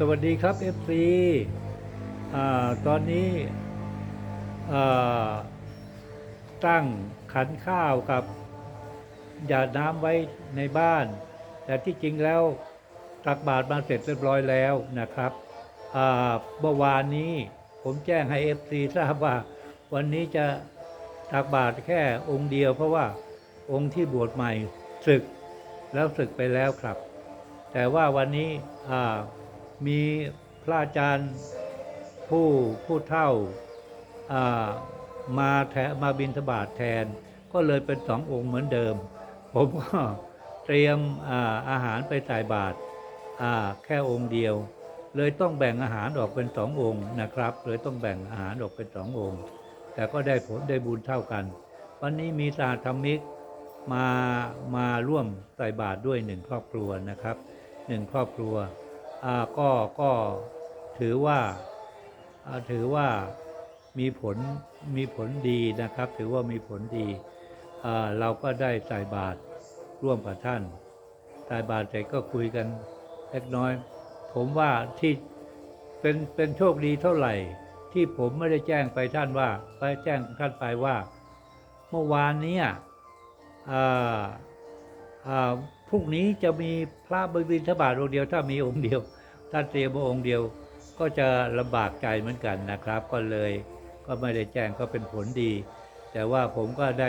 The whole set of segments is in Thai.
สวัสดีครับ FC อ่าตอนนี้ตั้งขันข้าวกับหยาดน้ำไว้ในบ้าน แต่ที่จริงแล้วตักบาตรมาเสร็จเรียบร้อยแล้วนะครับเมื่อวานนี้ผมแจ้งให้ FC ทราบว่าวันนี้จะตักบาตรแค่องค์เดียว เพราะว่าองค์ที่บวชใหม่ศึกแล้วศึกไปแล้วครับ แต่ว่าวันนี้ มีพระอาจารย์ผู้ผู้เท่าามาแทมาบินทบาทแทน ก็เลยเป็นสององค์เหมือนเดิม ผมก็เตรียมอาอาหารไปใส่บาตรอ่าแค่องค์เดียว เลยต้องแบ่งอาหารออกเป็นสององค์นะครับ เลยต้องแบ่งอาหารออกเป็นสององค์ แต่ก็ได้ผลได้บุญเท่ากัน วันนี้มีสาธรรมิกมามาร่วมใส่บาตรด้วยหนึ่งครอบครัวนะครับหนึ่งครอบครัว ก็ก็ถือว่าถือว่ามีผลมีผลดีนะครับ ถือว่ามีผลดีเราก็ได้ใส่บาตรร่วมกับท่านใส่บาตรเสร็จก็คุยกันเล็กน้อย ผมว่าที่เป็นเป็นโชคดีเท่าไหร่ ที่ผมไม่ได้แจ้งไปท่านว่า ไปแจ้งท่านไปว่า เมื่อวานนี้อ่าอ่า พรุ่งนี้จะมีพระบิณฑบาตองค์เดียว ถ้ามีองค์เดียว ท่านเตรียมมาองค์เดียว ก็จะลำบากใจเหมือนกันนะครับ ก็เลยก็ไม่ได้แจ้งก็เป็นผลดี แต่ว่าผมก็ได้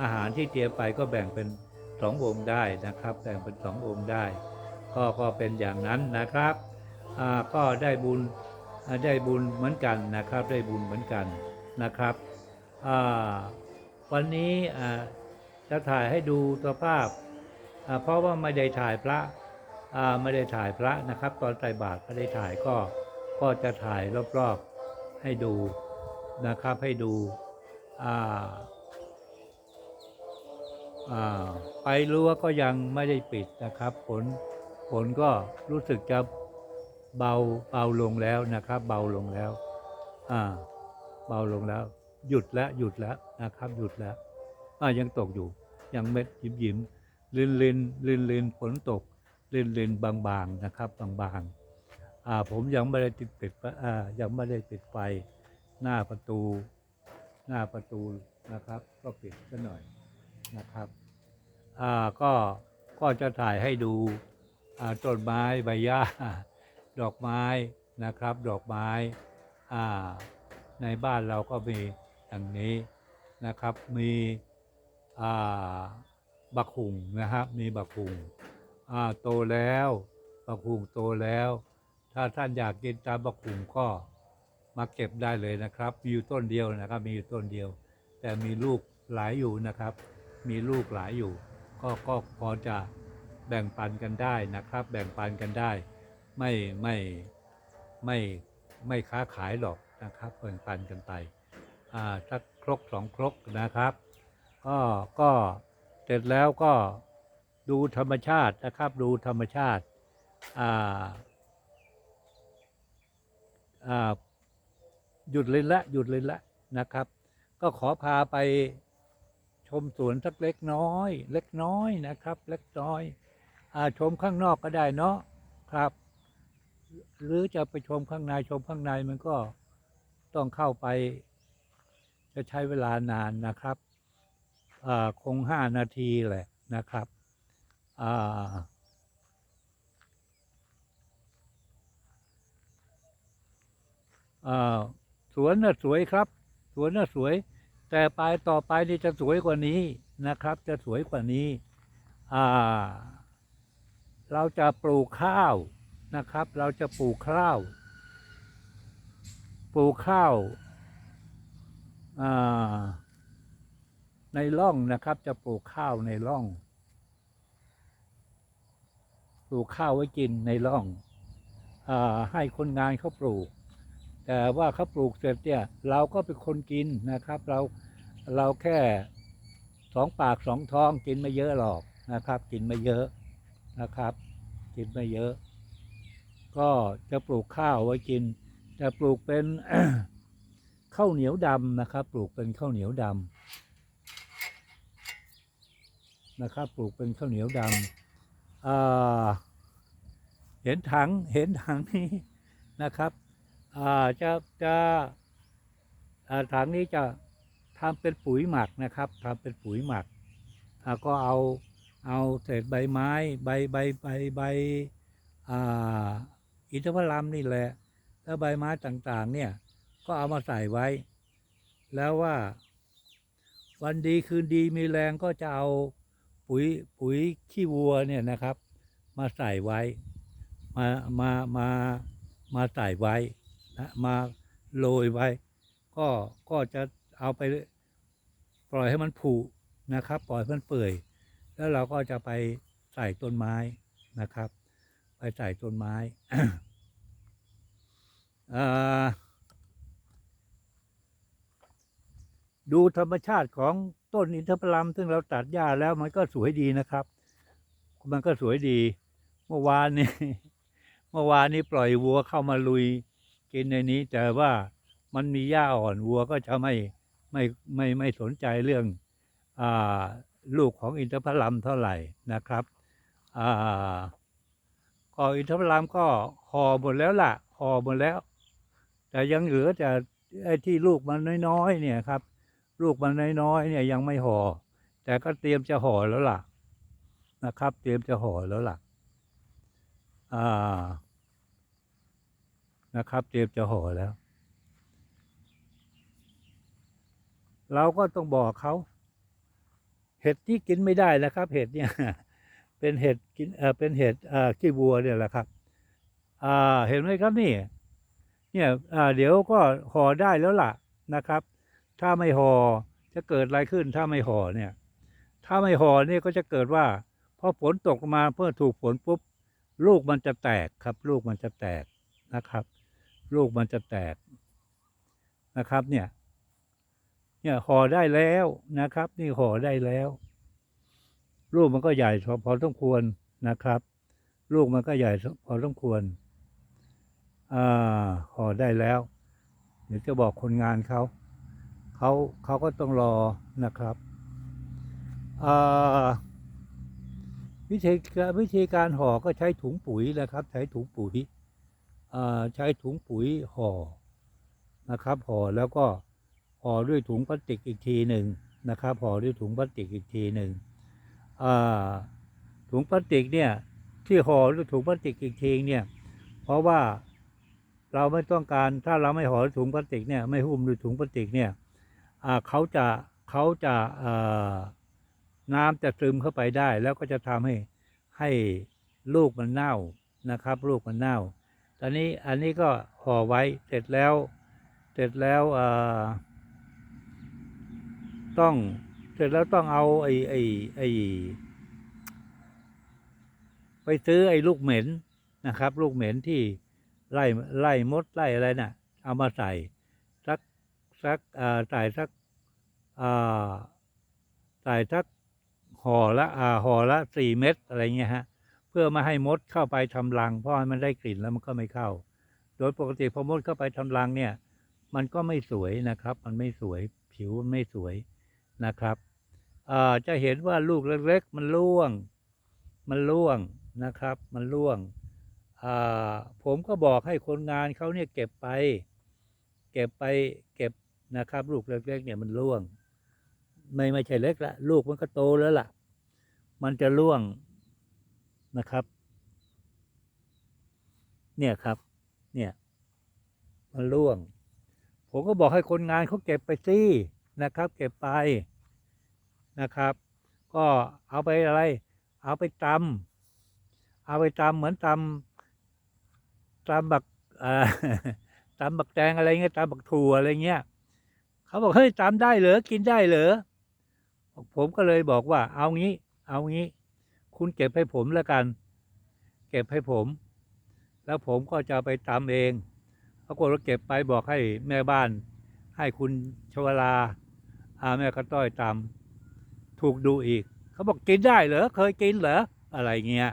อาหารที่เตรียมไปก็แบ่งเป็นสององค์ได้นะครับ แบ่งเป็นสององค์ได้ ก็ก็เป็นอย่างนั้นนะครับก็ได้บุญได้บุญเหมือนกันนะครับ ได้บุญเหมือนกันนะครับวันนี้จะถ่ายให้ดูสภาพ เพราะว่าไม่ได้ถ่ายพระไม่ได้ถ่ายพระนะครับ ตอนใส่บาตรไม่ได้ถ่ายก็ก็จะถ่ายรอบๆให้ดูนะครับให้ดูไปรั้วก็ยังไม่ได้ปิดนะครับฝนฝนก็รู้สึกจะเบาเบาลงแล้วนะครับ เบาลงแล้วอ่าเบาลงแล้ว หยุดแล้วหยุดแล้วนะครับ หยุดแล้วอ่ายังตกอยู่ยังเม็ดยิ้มยิ้ม ลินลินลินลินฝนตกลินลินบางๆนะครับบางบางๆอ่าผมยังไม่ได้ติดปิดอ่ายังไม่ได้ปิดไฟหน้าประตู หน้าประตูนะครับ ก็ปิดซะหน่อยนะครับอ่าก็ก็จะถ่ายให้ดูอ่าต้นไม้ใบหญ้าดอกไม้นะครับ ดอกไม้อ่าในบ้านเราก็มีอย่างนี้นะครับ มีอ่า บักหุงนะครับ มีบักหุงอ่าโตแล้วบักหุงโตแล้ว ถ้าท่านอยากกินตามบักหุงก็มาเก็บได้เลยนะครับมีอยู่ต้นเดียวนะครับ มีอยู่ต้นเดียว แต่มีลูกหลายอยู่นะครับ มีลูกหลายอยู่ ก็ก็พอจะแบ่งปันกันได้นะครับ แบ่งปันกันได้ ไม่ไม่ไม่ไม่ค้าขายหรอกนะครับแบ่งปันกันไปอ่าสักครกสองครกนะครับ ก็ก็ ร็จแล้วก็ดูธรรมชาตินะครับ ดูธรรมชาติหยุดเลยละหยุดเลยละนะครับ ก็ขอพาไปชมสวนสักเล็กน้อย เล็กน้อยนะครับ เล็กน้อยอชมข้างนอกก็ได้เนาะครับ หรือจะไปชมข้างในชมข้างในมันก็ต้องเข้าไป จะใช้เวลานานนะครับ คงห้านาทีแหละนะครับสวนน่ะสวยครับ สวนน่ะสวย แต่ไปต่อไปนี่จะสวยกว่านี้นะครับ จะสวยกว่านี้ เราจะปลูกข้าวนะครับ เราจะปลูกข้าว ปลูกข้าวอ่า ในร่องนะครับ จะปลูกข้าวในร่อง ปลูกข้าวไว้กินในร่องอให้คนงานเขาปลูก แต่ว่าเขาปลูกเสร็จเนี่ย เราก็เป็นคนกินนะครับ เราเราแค่สองปากสองท้องกินไม่เยอะหรอกนะครับ กินไม่เยอะนะครับ กินไม่เยอะ ก็จะปลูกข้าวไว้กิน แต่ปลูกเป็นข้าวเหนียวดำนะครับ ปลูกเป็นข้าวเหนียวดำ นะครับ ปลูกเป็นข้าวเหนียวดำเห็นถังเห็นถังนี้นะครับจะจะถังนี้จะทำเป็นปุ๋ยหมักนะครับทำเป็นปุ๋ยหมักก็เอาเอาเศษใบไม้ ใบใบใบใบอ่าอินทผลัมนี่แหละแล้วใบไม้ต่างๆเนี่ยก็เอามาใส่ไว้ แล้วว่าวันดีคืนดีมีแรงก็จะเอา ปุ๋ยปุ๋ยขี้วัวเนี่ยนะครับ มาใส่ไว้ มามามามาใส่ไว้นะมาโรยไว้ ก็ก็จะเอาไปปล่อยให้มันผุนะครับ ปล่อยให้มันเปื่อย แล้วเราก็จะไปใส่ต้นไม้นะครับ ไปใส่ต้นไม้ดูธรรมชาติของ ต้นอินทผลัมซึ่งเราตัดหญ้าแล้วมันก็สวยดีนะครับ มันก็สวยดี เมื่อวานนี้เมื่อวานนี้ปล่อยวัวเข้ามาลุย กินในนี้ แต่ว่ามันมีหญ้าอ่อนวัวก็จะไม่ไม่ไม่ไม่สนใจเรื่องอ่าลูกของอินทผลัมเท่าไหร่นะครับอ่าก็อินทผลัมก็ห่อหมดแล้วล่ะห่อหมดแล้ว แต่ยังเหลือแต่ไอ้ที่ลูกมันน้อยๆเนี่ยครับ ลูกมันน้อยๆเนี่ยยังไม่ห่อ แต่ก็เตรียมจะห่อแล้วล่ะ นะครับ เตรียมจะห่อแล้วล่ะ อ่า นะครับ เตรียมจะห่อแล้ว เราก็ต้องบอกเขา เห็ดที่กินไม่ได้นะครับ เห็ดเนี่ย เป็นเห็ดกินเออเป็นเห็ดอ่าขี้วัวเนี่ยแหละครับ อ่า เห็นไหมครับนี่ เนี่ย อ่า เดี๋ยวก็ห่อได้แล้วล่ะนะครับ ถ้าไม่ห่อจะเกิดอะไรขึ้นถ้าไม่ห่อเนี่ย ถ้าไม่ห่อเนี่ยก็จะเกิดว่าพอฝนตกมาเพื่อถูกฝนปุ๊บ ลูกมันจะแตกครับ ลูกมันจะแตกนะครับ ลูกมันจะแตกนะครับเนี่ย เนี่ยห่อได้แล้วนะครับ นี่ห่อได้แล้ว ลูกมันก็ใหญ่พอสมควรนะครับ ลูกมันก็ใหญ่พอสมควรอ่าห่อได้แล้ว เดี๋ยวจะบอกคนงานเขา เขาเขาก็ต้องรอนะครับวิธีการวิธีการห่อก็ใช้ถุงปุ๋ยนะครับ ใช้ถุงปุ๋ยใช้ถุงปุ๋ยห่อนะครับห่อแล้วก็ห่อด้วยถุงพลาสติกอีกทีหนึ่งนะครับห่อด้วยถุงพลาสติกอีกทีหนึ่งถุงพลาสติกเนี่ยที่ห่อด้วยถุงพลาสติกอีกทีเนี่ยเพราะว่าเราไม่ต้องการถ้าเราไม่ห่อถุงพลาสติกเนี่ยไม่หุ้มด้วยถุงพลาสติกเนี่ย เขาจะเขาจะน้ำจะซึมเข้าไปได้ แล้วก็จะทำให้ให้ลูกมันเน่านะครับ ลูกมันเน่า ตอนนี้อันนี้ก็ห่อไว้เสร็จแล้ว เสร็จแล้วต้องเสร็จแล้วต้องเอาไอ้ไอ้ไอ้ไปซื้อไอ้ลูกเหม็นนะครับ ลูกเหม็นที่ไล่ไล่มดไล่อะไรน่ะ เอามาใส่ สักใส่สักใส่สักห่อละอ่าห่อละสี่เม็ดอะไรเงี้ยฮะเพื่อไมาให้มดเข้าไปทำรัง เพราะมันได้กลิ่นแล้วมันก็ไม่เข้า โดยปกติพอมดเข้าไปทำรังเนี่ย มันก็ไม่สวยนะครับ มันไม่สวยผิวมันไม่สวยนะครับจะเห็นว่าลูกเล็กๆมันร่วง มันร่วงนะครับ มันร่วงผมก็บอกให้คนงานเขาเนี่ยเก็บไป เก็บไป เก็บ นะครับ ลูกเล็กๆเนี่ยมันร่วง ไม่ไม่ใช่เล็กละลูกมันก็โตแล้วล่ะ มันจะร่วงนะครับ เนี่ยครับ เนี่ยมันร่วง ผมก็บอกให้คนงานเขาเก็บไปสินะครับ เก็บไปนะครับ ก็เอาไปอะไร เอาไปตำเอาไปตำเหมือนตำตำบักตำบักแตงอะไรเงี้ยตำบักถั่วอะไรเงี้ย เขาบอกเฮ้ยตำได้เหรอกินได้เหรอผมก็เลยบอกว่า เอางี้ เอางี้ คุณเก็บให้ผมแล้วกัน เก็บให้ผม แล้วผมก็จะไปตำเองปรากฏว่าเก็บไปบอกให้แม่บ้าน ให้คุณชวลาอาแม่กระต้อยตำถูกดูอีก เขาบอกกินได้เหรอเคยกินเหรออะไรเงี้ย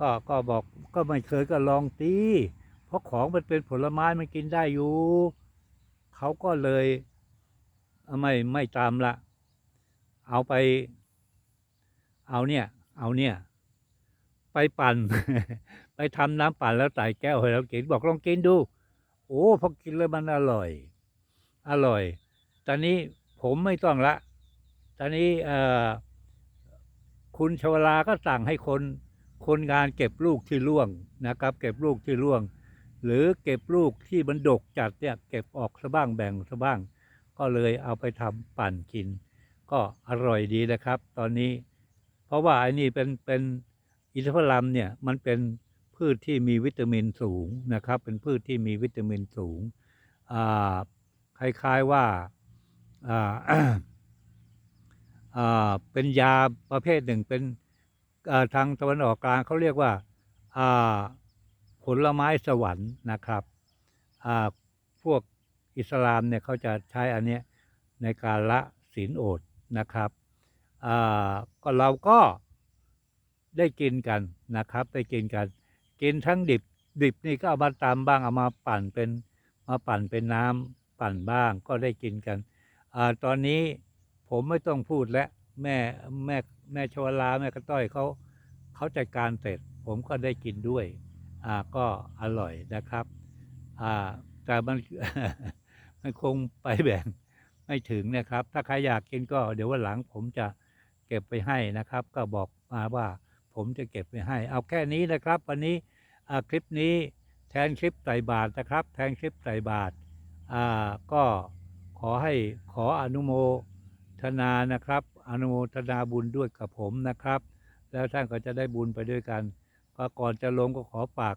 ก็ก็บอกก็ไม่เคยก็ลองตีเพราะของมันเป็นผลไม้มันกินได้อยู่ เขาก็เลย ไม่ไม่ตามละ เอาไป เอาเนี่ย เอาเนี่ย ไปปั่น ไปทำน้ำปั่นแล้วใส่แก้วให้เรากินบอกลองกินดู โอ้พอกินแล้วมันอร่อย อร่อย ตอนนี้ผมไม่ต้องละ ตอนนี้เอ่อคุณชวลาก็สั่งให้คนคนงานเก็บลูกที่ร่วงนะครับ เก็บลูกที่ร่วง หรือเก็บลูกที่มันดกจัดเนี่ยเก็บออกซะบ้างแบ่งซะบ้าง ก็เลยเอาไปทำปั่นกิน ก็อร่อยดีนะครับ ตอนนี้ เพราะว่าไอ้นี่เป็นเป็นอินทผลัมเนี่ยมันเป็นพืชที่มีวิตามินสูงนะครับ เป็นพืชที่มีวิตามินสูงอ่าคล้ายๆว่าอ่าอ่าเป็นยาประเภทหนึ่งเป็นาทางตะวันออกกลางเขาเรียกว่าาผลไม้สวรรค์นะครับพวก อิสลามเนี่ยเขาจะใช้อันเนี้ยในการละศีลโอดนะครับก็เราก็ได้กินกันนะครับได้กินกัน กินทั้งดิบดิบนี่ก็เอามาตำบ้างเอามาปั่นเป็นมาปั่นเป็นน้ำปั่นบ้างก็ได้กินกันอตอนนี้ผมไม่ต้องพูดแล้วแม่แม่แม่ชวลาแม่กระต้อยเขาเขาจัดการเสร็จ ผมก็ได้กินด้วย อ่าก็อร่อยนะครับ อ่าแต่มัน มันคงไปแบ่งไม่ถึงนะครับ ถ้าใครอยากกินก็เดี๋ยววันหลังผมจะเก็บไปให้นะครับ ก็บอกมาว่าผมจะเก็บไปให้ เอาแค่นี้นะครับ วันนี้คลิปนี้แทนคลิปใส่บาทนะครับ แทนคลิปใส่บาทก็ขอให้ขออนุโมทนานะครับ อนุโมทนาบุญด้วยกับผมนะครับ แล้วท่านก็จะได้บุญไปด้วยกันก็ก่อนจะลงก็ขอฝาก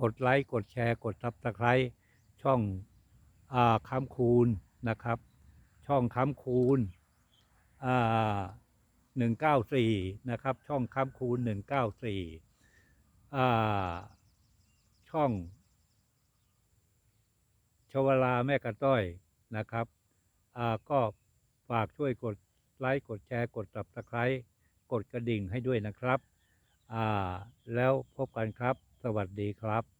กดไลค์กดแชร์ กดซับสไครต์ ช่องอ่าคำคูณนะครับ ช่องค้ำคูณหนึ่งเก้าสี่นะครับ ช่องค้ำคูณหนึ่งเก้าสี่ช่อง ชวลาแม่กระต้อยนะครับก็ฝากช่วยกดไลค์กดแชร์กด subscribe กดกระดิ่งให้ด้วยนะครับ แล้วพบกันครับ สวัสดีครับ